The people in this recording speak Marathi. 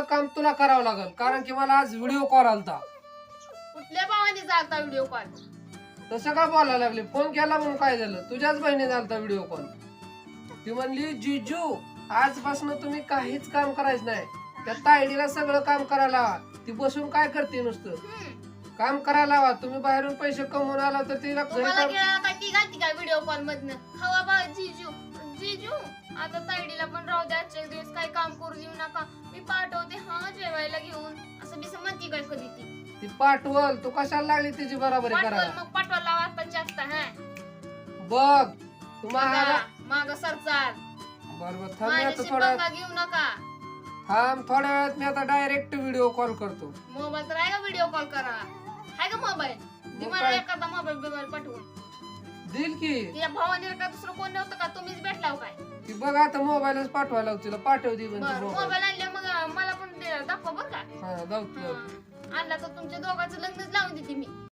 सगळं काम तुला करावं लागल. कारण की मला आज व्हिडिओ कॉल आलता. कुठल्या भावाने चालता व्हिडिओ कॉल तसं का बोलायला लागली? फोन केला म्हणून काय झालं? तुझ्याच बहिणीने आलता व्हिडिओ कॉल ती म्हणली जिजू आजपासून तुम्ही काहीच काम करायचं नाही. त्या तायडीला सगळं काम करायला ती बसून काय करते नुसतं? काम करायला लावा. तुम्ही बाहेरून पैसे कमवून आला तर तिला घरी तुम्हाला काम- गिळाला काय ती घालती काय व्हिडिओ कॉल मधनं? हवा बा जिजू. जिजू आता तायडीला पण राहू द्या. आजच्या दिवस काही काम करू कधी ती? ती पाठवल. तू कशाला लागली तिची बराबरी पाठवल करायला? मग पाठवायला लावा पण जास्त हा. बघ. तुम्हाला माग सरचाल बरोबर थांब मी आता माझ्याशी थोड्या पंगा घेऊ नका. थांब थोड्या वेळात मी आता डायरेक्ट व्हिडिओ कॉल करतो. मोबाईल तर आहे का व्हिडिओ कॉल करा? आहे का मोबाईल? ती मला काय? एखादा मोबाईल बिबाईल पाठवून. देईल की. तिच्या भावाने का दुसरं कोण नव्हतं का? तुम्हीच भेटला हो काय? ती बघ आता मोबाईलच पाठवायला लावू तिला पाठव दे म्हणजे बरं मोबाईल. मोबाईल आणले मग मला पण दे- दाखवा बरं का. हा जाऊ तू हा. आणला तर तुमच्या दोघांचं लग्नच लावून देते मी.